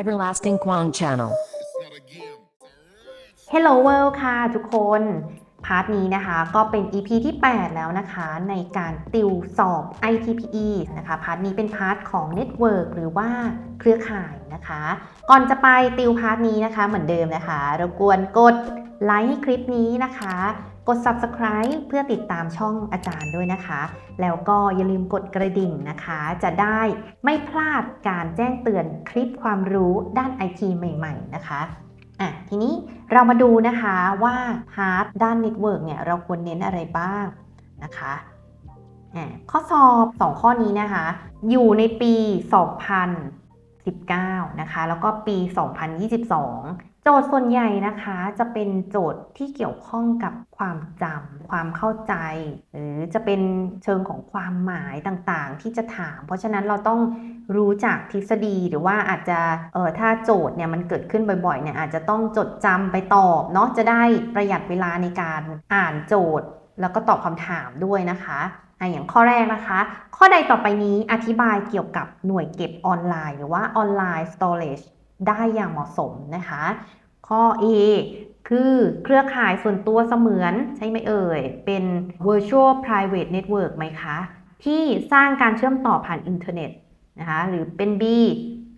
Everlasting Quang Channel. Hello World ค่ะทุกคน พาร์ทนี้นะคะก็เป็น EP ที่ 8 แล้วนะคะ ในการติวสอบ ITPE นะคะ พาร์ทนี้เป็นพาร์ทของ Network หรือว่าเครือข่ายนะคะ ก่อนจะไปติวพาร์ทนี้นะคะเหมือนเดิมนะคะรบกวนกดไลค์คลิปนี้นะคะ กด Subscribe เพื่อติดตามช่องอาจารย์ด้วยนะคะ แล้วก็อย่าลืมกดกระดิ่งนะคะ จะได้ไม่พลาดการแจ้งเตือนคลิปความรู้ด้าน IT ใหม่ ๆ นะคะอะทีนี้เรามาดูนะคะว่าพาร์ทด้านเน็ตเวิร์กเนี่ยเราควรเน้นอะไรบ้างนะคะอะข้อสอบ 2 ข้อนี้นะคะ อยู่ในปี 2019 นะคะ แล้วก็ปี 2022 โจทย์ส่วนใหญ่นะคะจะเป็นโจทย์ที่เกี่ยวข้องกับความจำความเข้าใจ หรือจะเป็นเชิงของความหมายต่างๆ ที่จะถาม เพราะฉะนั้นเราต้องรู้จักทฤษฎีหรือว่าอาจจะเออถ้าโจทย์เนี่ยมันเกิดขึ้นบ่อยๆเนี่ยอาจจะต้องจดจำไปตอบเนาะจะได้ประหยัดเวลาในการอ่านโจทย์ แล้วก็ตอบคำถามด้วยนะคะอะอย่างข้อแรกนะคะ ข้อใดต่อไปนี้อธิบายเกี่ยวกับหน่วยเก็บออนไลน์ หรือว่าออนไลน์ storage ได้อย่างเหมาะสมนะคะ ข้อ A คือเครือข่ายส่วนตัวเสมือนใช่ไหมเอ่ย เป็น virtual private network ไหมคะ ที่สร้างการเชื่อมต่อผ่านอินเทอร์เน็ตนะคะหรือเป็น B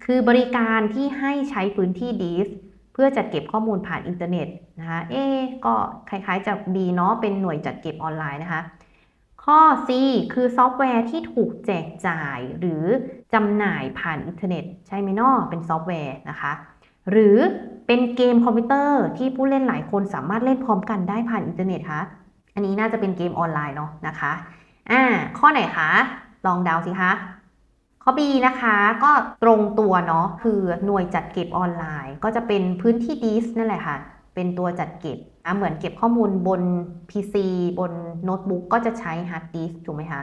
คือบริการที่ให้ใช้พื้นที่ดิสเพื่อจัดเก็บข้อมูลผ่านอินเทอร์เน็ตนะคะ A ก็คล้ายๆจะ B เนาะเป็นหน่วยจัดเก็บออนไลน์นะคะ ข้อ C คือซอฟต์แวร์ที่ถูกแจกจ่ายหรือจำหน่ายผ่านอินเทอร์เน็ต ใช่ไหมเนาะเป็นซอฟต์แวร์นะคะ หรือเป็นเกมคอมพิวเตอร์ที่ผู้เล่นหลายคนสามารถเล่นพร้อมกันได้ผ่านอินเทอร์เน็ตคะอันนี้น่าจะเป็นเกมออนไลน์เนาะนะคะอ่าข้อไหนคะ ลองเดาสิคะข้อ B นะคะก็ตรงตัวเนาะคือหน่วยจัดเก็บออนไลน์ ก็จะเป็นพื้นที่ดิสนั่นแหละค่ะ เป็นตัวจัดเก็บ อะเหมือนเก็บข้อมูลบน PC บนโน้ตบุ๊กก็จะใช้ฮาร์ดดิสถูกไหมคะ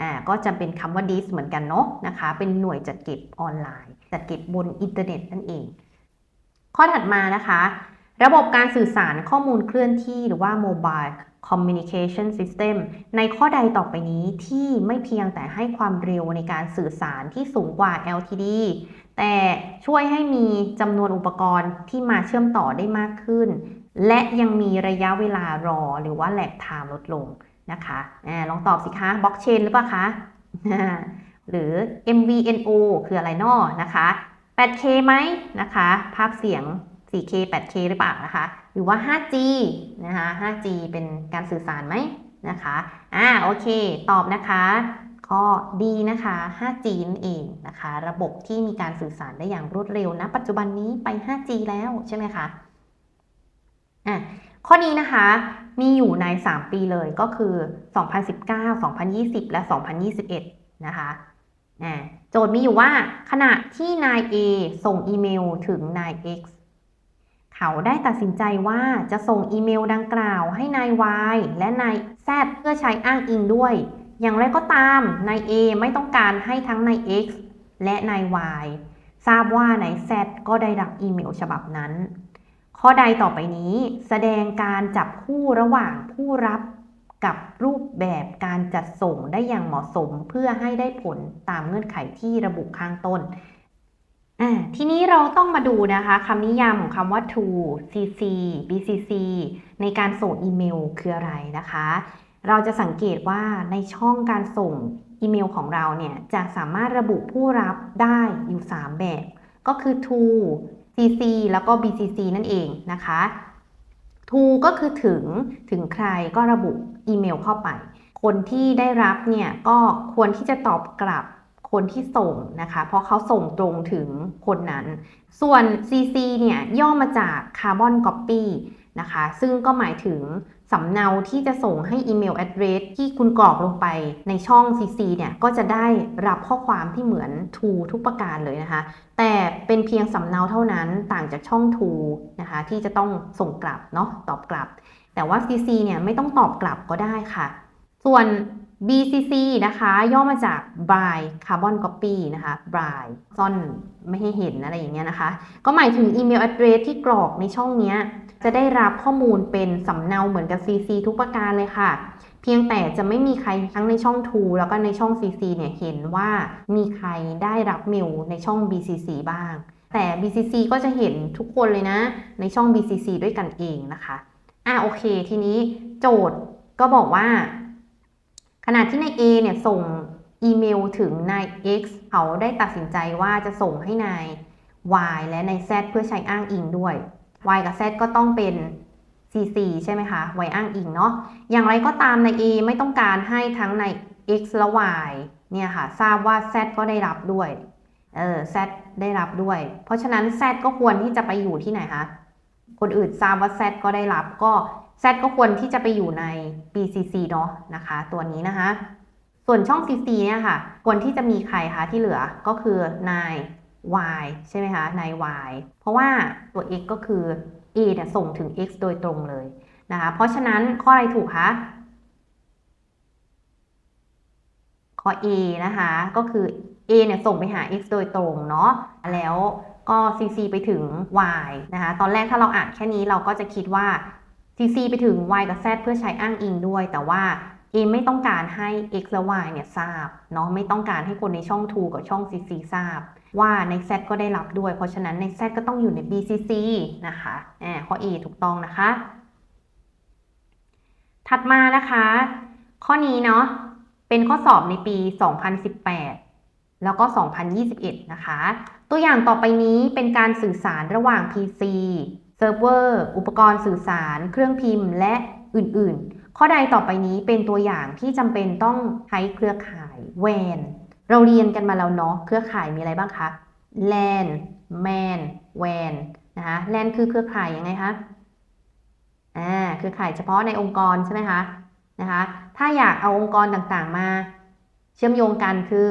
อ่าก็จะเป็นคำว่าดิสเหมือนกันเนาะนะคะ เป็นหน่วยจัดเก็บออนไลน์ จัดเก็บบนอินเทอร์เน็ตนั่นเอง ข้อถัดมานะคะ ระบบการสื่อสารข้อมูลเคลื่อนที่หรือว่า Mobile Communication System ในข้อใดต่อไปนี้ที่ไม่เพียงแต่ให้ความเร็วในการสื่อสารที่สูงกว่า LTD แต่ช่วยให้มีจำนวนอุปกรณ์ที่มาเชื่อมต่อได้มากขึ้น และยังมีระยะเวลารอหรือว่าแลกไทม์ลดลงนะคะอลองตอบสิคะบล็อกเชนหรือเปล่าคะหรือ MVNO คืออะไรนอนะคะ 8K ไหมนะคะ ภาพเสียง 4K 8K หรือเปล่านะคะ หรือว่า 5G นะคะ 5G เป็นการสื่อสารไหมนะคะ อ่า โอเค ตอบนะคะข้อดีนะคะ 5G นั่นเองนะคะ ระบบที่มีการสื่อสารได้อย่างรวดเร็วนะ ปัจจุบันนี้ไป 5G แล้วใช่ไหมคะ อะข้อนี้นะคะมีอยู่ใน 3 ปีเลยก็คือ 2019 2020 และ 2021 นะคะอ่าโจทย์มีอยู่ว่าขณะที่นาย A ส่งอีเมลถึงนาย X เขาได้ตัดสินใจว่าจะส่งอีเมลดังกล่าวให้นาย Y และนาย Z เพื่อใช้อ้างอิงด้วย อย่างไรก็ตามนาย A ไม่ต้องการให้ทั้งนาย X และนาย Y ทราบว่านาย Z ก็ได้รับอีเมลฉบับนั้น ข้อใดต่อไปนี้แสดงการจับคู่ระหว่างผู้รับกับรูปแบบการจัดส่งได้อย่างเหมาะสมเพื่อให้ได้ผลตามเงื่อนไขที่ระบุข้างต้นอ่าทีนี้เราต้องมาดูนะคะคำนิยามของคำว่า to cc bcc ในการส่งอีเมลคืออะไรนะคะ เราจะสังเกตว่าในช่องการส่งอีเมลของเราเนี่ยจะสามารถระบุผู้รับได้อยู่ 3 แบบ ก็คือ to cc แล้วก็ bcc นั่นเองนะคะ to ก็คือถึงถึงใครก็ระบุอีเมลเข้าไป คนที่ได้รับเนี่ยก็ควรที่จะตอบกลับคนที่ส่งนะคะ เพราะเขาส่งตรงถึงคนนั้น ส่วน CC เนี่ยย่อมาจาก Carbon Copy นะคะ ซึ่งก็หมายถึง สำเนาที่จะส่งให้อีเมล address ที่คุณกรอกลงไปในช่อง CC เนี่ย ก็จะได้รับข้อความที่เหมือน to ทุกประการเลยนะคะ แต่เป็นเพียงสำเนาเท่านั้นต่างจากช่อง to นะคะ ที่จะต้องส่งกลับเนาะตอบกลับ แต่ว่า CC เนี่ยไม่ต้องตอบกลับก็ได้ค่ะ ส่วน BCC นะคะ ย่อมาจาก by carbon copy นะคะ by ซ่อนไม่ให้เห็นอะไรอย่างเงี้ยนะคะ ก็หมายถึงอีเมล address ที่กรอกในช่องเนี้ย จะได้รับข้อมูลเป็นสำเนาเหมือนกับ CC ทุกประการเลยค่ะ เพียงแต่จะไม่มีใครทั้งในช่อง To แล้วก็ในช่อง CC เนี่ยเห็นว่ามีใครได้รับเมลในช่อง BCC บ้าง แต่ BCC ก็จะเห็นทุกคนเลยนะ ในช่อง BCC ด้วยกันเองนะคะอะโอเค ทีนี้โจทย์ก็บอกว่า ขณะที่นาย A เนี่ยส่งอีเมลถึงนาย X เขาได้ตัดสินใจว่าจะส่งให้นาย Y และนาย Z เพื่อใช้อ้างอิงด้วย Y กับ Z ก็ต้องเป็น CC ใช่ไหมคะไว้อ้างอิงเนาะอย่างไรก็ตามใน A ไม่ต้องการให้ทั้งใน x และ y เนี่ยค่ะ ทราบว่า z ก็ได้รับด้วยเออ z ได้รับด้วย เพราะฉะนั้น z ก็ควรที่จะไปอยู่ที่ไหนคะคนอื่นทราบว่า z ก็ได้รับก็ z ก็ควรที่จะไปอยู่ใน bcc เนาะนะคะ ตัวนี้นะคะ ส่วนช่อง cc เนี่ยค่ะควรที่จะมีใครคะที่เหลือก็คือนาย y ใช่ไหมคะ ใน y เพราะว่าตัว x ก็คือ a เนี่ยส่งถึง x โดยตรงเลยนะคะ เพราะฉะนั้นข้ออะไรถูกคะ ข้อ A นะคะ ก็คือ A เนี่ยส่งไปหา x โดยตรงเนาะ แล้วก็ cc ไปถึง y นะคะ ตอนแรกถ้าเราอ่านแค่นี้เราก็จะคิดว่า cc ไปถึง y กับ z เพื่อใช้อ้างอิงด้วย แต่ว่า A ไม่ต้องการให้ x และ y เนี่ยทราบเนาะไม่ต้องการให้คนในช่อง 2 กับช่อง cc ทราบ ว่าใน z ก็ได้รับด้วย เพราะฉะนั้นใน z ก็ต้องอยู่ใน bcc นะคะอ่าข้อ A ถูกต้องนะคะ ถัดมานะคะ ข้อนี้เนาะเป็นข้อสอบในปี 2018 แล้วก็ 2021 นะคะ ตัวอย่างต่อไปนี้เป็นการสื่อสารระหว่าง PC เซิร์ฟเวอร์ อุปกรณ์สื่อสาร เครื่องพิมพ์และอื่นๆ ข้อใดต่อไปนี้เป็นตัวอย่างที่จำเป็นต้องใช้เครือข่าย WAN เราเรียนกันมาแล้วเนาะเครือข่ายมีอะไรบ้างคะ LAN MAN WAN นะคะ LAN คือเครือข่ายยังไงคะอ่าเครือข่ายเฉพาะในองค์กรใช่ไหมคะนะคะถ้าอยากเอาองค์กรต่างๆมา เชื่อมโยงกันคือ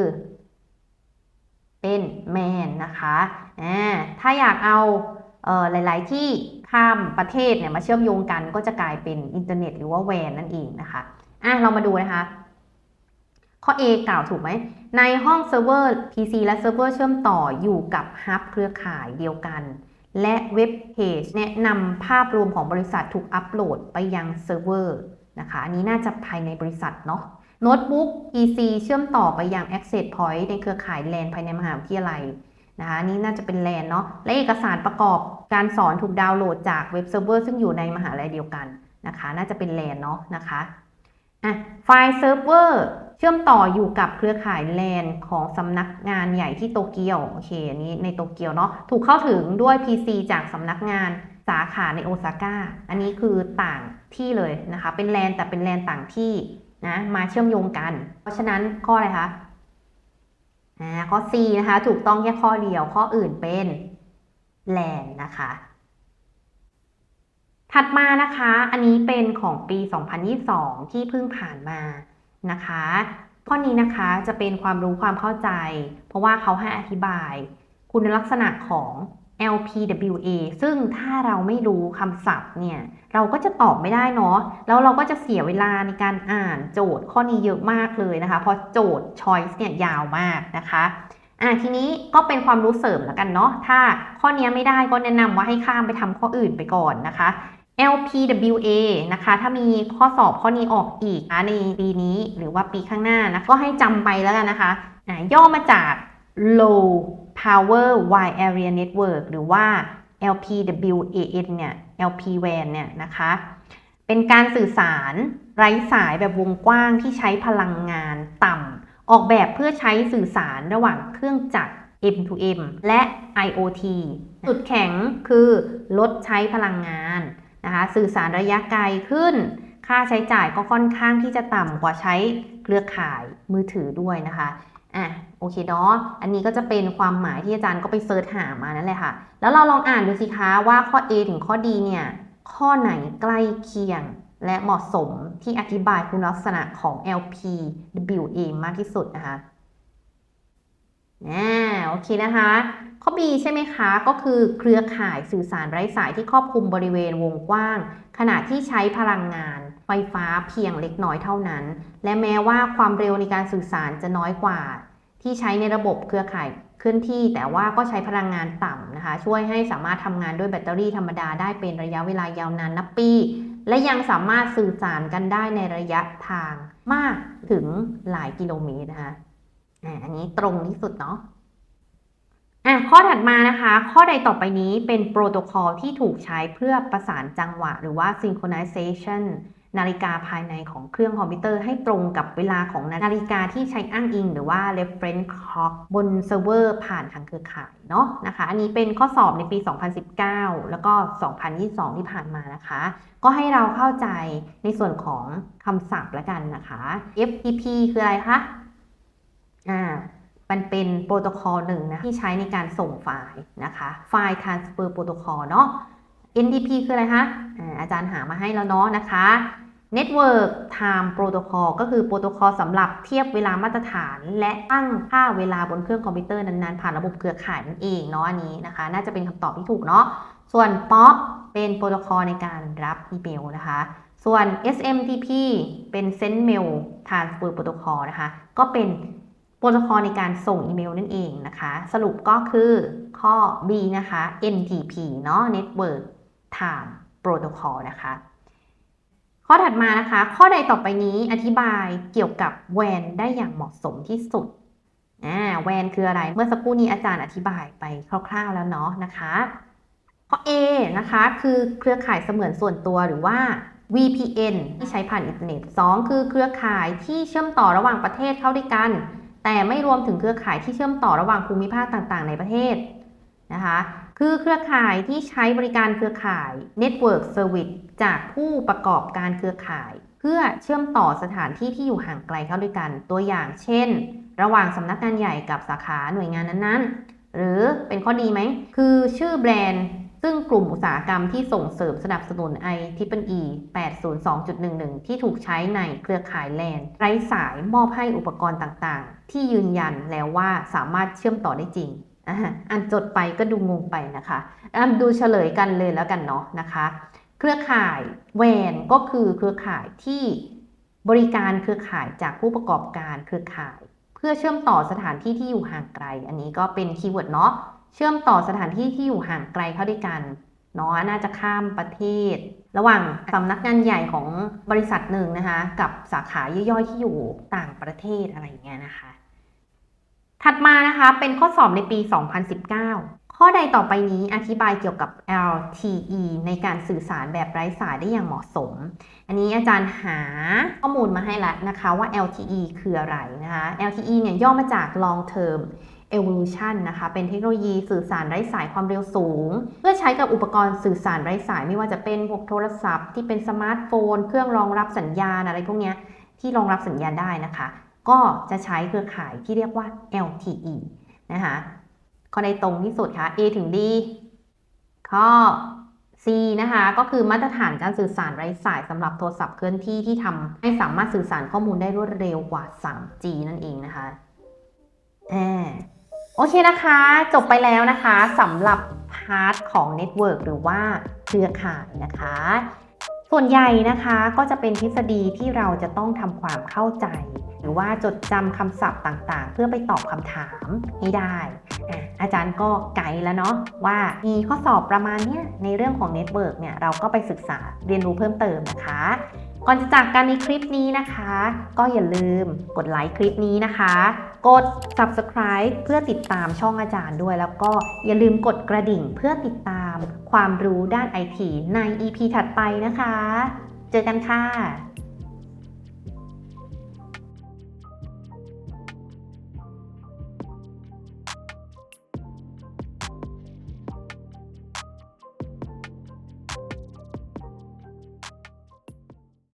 เป็นแมนนะคะอ่าถ้าอยากเอา หลาย ๆ ที่ข้ามประเทศเนี่ยมาเชื่อมโยงกันก็จะกลายเป็นอินเทอร์เน็ตหรือว่าแวนนั่นเองนะคะอะเรามาดูนะคะ ข้อ A กล่าวถูกไหม ในห้องเซิร์ฟเวอร์ PC และเซิร์ฟเวอร์เชื่อมต่ออยู่กับฮับเครือข่ายเดียวกัน และเว็บเพจแนะนำภาพรวมของบริษัทถูกอัปโหลดไปยังเซิร์ฟเวอร์นะคะ อันนี้น่าจะภายในบริษัทเนาะโน้ตบุ๊ก PC เชื่อมต่อไปยัง Access Point ในเครือข่าย LAN ภายในมหาวิทยาลัย นะคะอันนี้น่าจะเป็น LAN เนาะและเอกสารประกอบการสอนถูกดาวน์โหลดจากเว็บเซิร์ฟเวอร์ซึ่งอยู่ในมหาลัยเดียวกันนะคะ น่าจะเป็น LAN เนาะนะคะอะไฟล์เซิร์ฟเวอร์เชื่อมต่ออยู่กับเครือข่าย LAN ของสำนักงานใหญ่ที่โตเกียวโอเคอันนี้ในโตเกียวเนาะถูกเข้าถึงด้วย PC จากสำนักงานสาขาในโอซาก้าอันนี้คือต่างที่เลยนะคะ เป็นแลนแต่เป็นแลนต่างที่นะมาเชื่อมโยงกัน เพราะฉะนั้นข้ออะไรคะ ข้อ C นะคะถูกต้องแค่ข้อเดียวข้ออื่นเป็นแลนนะคะ ถัดมานะคะ อันนี้เป็นของปี 2022 ที่เพิ่งผ่านมานะคะ ข้อนี้นะคะจะเป็นความรู้ความเข้าใจ เพราะว่าเขาให้อธิบาย คุณลักษณะของ LPWA ซึ่งถ้าเราไม่รู้คำศัพท์เนี่ยเราก็จะตอบไม่ได้เนาะแล้วเราก็จะเสียเวลาในการอ่านโจทย์ข้อนี้เยอะมากเลยนะคะ เพราะโจทย์ choice เนี่ยยาวมากนะคะอะทีนี้ก็เป็นความรู้เสริมแล้วกันเนาะถ้าข้อนี้ไม่ได้ก็แนะนำว่าให้ข้ามไปทำข้ออื่นไปก่อนนะคะ LPWA นะคะ ถ้ามีข้อสอบข้อนี้ออกอีกนะในปีนี้หรือว่าปีข้างหน้านะก็ให้จำไปแล้วกันนะคะอะย่อมาจาก Low Power Wide Area Network หรือว่า LPWAN เนี่ย LPWAN เนี่ยนะคะ เป็นการสื่อสารไร้สายแบบวงกว้างที่ใช้พลังงานต่ำ ออกแบบเพื่อใช้สื่อสารระหว่างเครื่องจักร M2M และ IoT จุดแข็งคือลดใช้พลังงานนะคะ สื่อสารระยะไกลขึ้น ค่าใช้จ่ายก็ค่อนข้างที่จะต่ำกว่าใช้เครือข่ายมือถือด้วยนะคะ อะโอเคเนาะอันนี้ก็จะเป็นความหมายที่อาจารย์ก็ไปเซิร์ชหามานั่นแหละค่ะ แล้วเราลองอ่านดูสิคะว่าข้อ A ถึงข้อ D เนี่ย ข้อไหนใกล้เคียง และเหมาะสมที่อธิบายคุณลักษณะของ LPWA มากที่สุดนะคะ อ่าโอเคนะคะ ข้อ B ใช่ไหมคะ ก็คือเครือข่ายสื่อสารไร้สายที่ครอบคลุมบริเวณวงกว้าง ขณะที่ใช้พลังงาน ไฟฟ้าเพียงเล็กน้อยเท่านั้น และแม้ว่าความเร็วในการสื่อสารจะน้อยกว่า ที่ใช้ในระบบเครือข่ายเคลื่อนที่ แต่ว่าก็ใช้พลังงานต่ำนะคะ ช่วยให้สามารถทำงานด้วยแบตเตอรี่ธรรมดาได้เป็นระยะเวลายาวนานนับปี และยังสามารถสื่อสารกันได้ในระยะทางมากถึงหลายกิโลเมตรนะคะ อ่าอันนี้ตรงที่สุดเนาะอะข้อถัดมานะคะ ข้อใดต่อไปนี้เป็นโปรโตคอลที่ถูกใช้เพื่อประสานจังหวะ หรือว่า synchronization นาฬิกาภายในของเครื่องคอมพิวเตอร์ให้ตรงกับเวลาของนาฬิกาที่ใช้อ้างอิง หรือว่า reference clock บนเซิร์ฟเวอร์ผ่านทางเครือข่ายเนาะนะคะ อันนี้เป็นข้อสอบในปี 2019 แล้วก็ 2022 ที่ผ่านมานะคะ ก็ให้เราเข้าใจในส่วนของคำศัพท์ล้วกันนะคะ FTP คืออะไรคะ อ่ามันเป็นโปรโตคอลหนึ่งนะที่ใช้ในการส่งไฟล์นะคะไฟล์ transfer protocol เนาะ NTP คืออะไรคะอาอาจารย์หามาให้แล้วเนาะนะคะ Network Time Protocol ก็คือโปรโตคอลสำหรับเทียบเวลามาตรฐาน และตั้งค่าเวลาบนเครื่องคอมพิวเตอร์นั้นๆ ผ่านระบบเครือข่ายนั่นเองเนาะอันนี้นะคะ น่าจะเป็นคำตอบที่ถูกเนาะส่วน POP เป็นโปรโตคอลในการรับอีเมลนะคะ ส่วน SMTP เป็น Send Mail Transfer Protocol นะคะ ก็เป็น โปรโตคอลในการส่งอีเมลนั่นเองนะคะ สรุปก็คือข้อ B นะคะ NTP เนาะ Network Time Protocol นะคะ ข้อถัดมานะคะ ข้อใดต่อไปนี้อธิบายเกี่ยวกับแวนได้อย่างเหมาะสมที่สุดอ่าแวนคืออะไร เมื่อสักครู่นี้อาจารย์อธิบายไปคร่าวๆแล้วเนาะนะคะข้อ A นะคะคือเครือข่ายเสมือนส่วนตัวหรือว่า VPN ที่ใช้ผ่านอินเทอร์เน็ต 2 คือเครือข่ายที่เชื่อมต่อระหว่างประเทศเข้าด้วยกัน แต่ไม่รวมถึงเครือข่ายที่เชื่อมต่อระหว่างภูมิภาคต่างๆ ในประเทศนะคะ คือเครือข่ายที่ใช้บริการเครือข่าย Network Service จากผู้ประกอบการเครือข่าย เพื่อเชื่อมต่อสถานที่ที่อยู่ห่างไกลเข้าด้วยกัน ตัวอย่างเช่น ระหว่างสำนักงานใหญ่กับสาขาหน่วยงานนั้นๆ หรือเป็นข้อดีไหม คือชื่อแบรนด์ ซึ่งกลุ่มอุตสาหกรรมที่ส่งเสริมสนับสนุน i t r i p l e e 802.11 ที่ถูกใช้ในเครือข่ายแลนไร้สายมอบให้อุปกรณ์ต่างๆ ที่ยืนยันแล้วว่าสามารถเชื่อมต่อได้จริงอะอ่านจดไปก็ดูงงไปนะคะอะดูเฉลยกันเลยแล้วกันเนาะนะคะ เครือข่ายแวนก็คือเครือข่ายที่บริการเครือข่ายจากผู้ประกอบการเครือข่าย เพื่อเชื่อมต่อสถานที่ที่อยู่ห่างไกล อันนี้ก็เป็นคีย์เวิร์ดเนาะ เชื่อมต่อสถานที่ที่อยู่ห่างไกลเข้าด้วยกันเนาะน่าจะข้ามประเทศ ระหว่างสำนักงานใหญ่ของบริษัทหนึ่งนะคะ กับสาขาย่อยๆที่อยู่ต่างประเทศอะไรอย่างเงี้ยนะคะ ถัดมานะคะเป็นข้อสอบในปี 2019 ข้อใดต่อไปนี้อธิบายเกี่ยวกับ LTE ในการสื่อสารแบบไร้สายได้อย่างเหมาะสม อันนี้อาจารย์หาข้อมูลมาให้แล้วนะคะว่า LTE คืออะไรนะคะ LTE เนี่ยย่อมาจาก Long Term Evolution นะคะ เป็นเทคโนโลยีสื่อสารไร้สายความเร็วสูง เพื่อใช้กับอุปกรณ์สื่อสารไร้สายไม่ว่าจะเป็นพวกโทรศัพท์ ที่เป็นสมาร์ทโฟน เครื่องรองรับสัญญาณอะไรพวกนี้ที่รองรับสัญญาณได้นะคะ ก็จะใช้เครือข่ายที่เรียกว่า LTE นะคะข้อใดตรงที่สุดคะ A ถึง D ข้อ C นะคะ ก็คือมาตรฐานการสื่อสารไร้สายสำหรับโทรศัพท์เคลื่อนที่ที่ทำให้สามารถสื่อสารข้อมูลได้รวดเร็วกว่า 3G นั่นเองนะคะอ่า โอเคนะคะ จบไปแล้วนะคะสำหรับพาร์ทของเน็ตเวิร์กหรือว่าเครือข่ายนะคะ ส่วนใหญ่นะคะก็จะเป็นทฤษฎีที่เราจะต้องทำความเข้าใจ หรือว่าจดจำคำศัพท์ต่างๆ เพื่อไปตอบคำถามให้ได้อาจารย์ก็ไกด์แล้วเนาะว่ามีข้อสอบประมาณเนี้ยในเรื่องของเน็ตเวิร์กเนี่ยเราก็ไปศึกษาเรียนรู้เพิ่มเติมนะคะ ก่อนจะจากกันในคลิปนี้นะคะ ก็อย่าลืมกดไลค์คลิปนี้นะคะ กด subscribe เพื่อติดตามช่องอาจารย์ด้วย แล้วก็อย่าลืมกดกระดิ่งเพื่อติดตามความรู้ด้านไอทีใน EP ถัดไปนะคะ เจอกันค่ะ